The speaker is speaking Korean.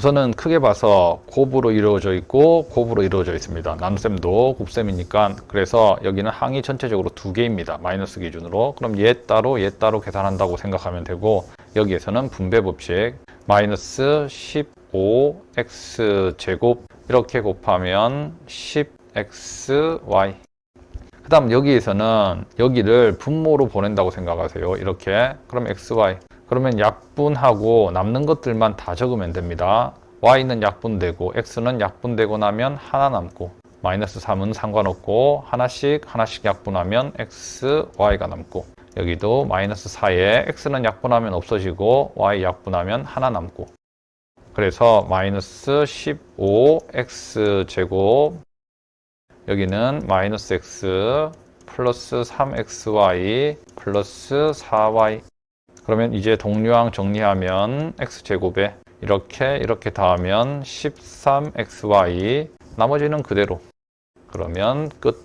우선은 크게 봐서 곱으로 이루어져 있고 곱으로 이루어져 있습니다. 나눗셈도 곱셈이니까 그래서 여기는 항이 전체적으로 두 개입니다. 마이너스 기준으로. 그럼 얘 따로 얘 따로 계산한다고 생각하면 되고 여기에서는 분배 법칙 마이너스 15x 제곱 이렇게 곱하면 10xy 그 다음 여기에서는 여기를 분모로 보낸다고 생각하세요. 이렇게. 그럼 xy. 그러면 약분하고 남는 것들만 다 적으면 됩니다. y는 약분되고 x는 약분되고 나면 하나 남고 마이너스 3은 상관없고 하나씩 하나씩 약분하면 x, y가 남고 여기도 마이너스 4에 x는 약분하면 없어지고 y 약분하면 하나 남고 그래서 마이너스 15x 제곱 여기는 마이너스 x 플러스 3xy 플러스 4y 그러면 이제 동류항 정리하면 x제곱에 이렇게 이렇게 더하면 13xy 나머지는 그대로. 그러면 끝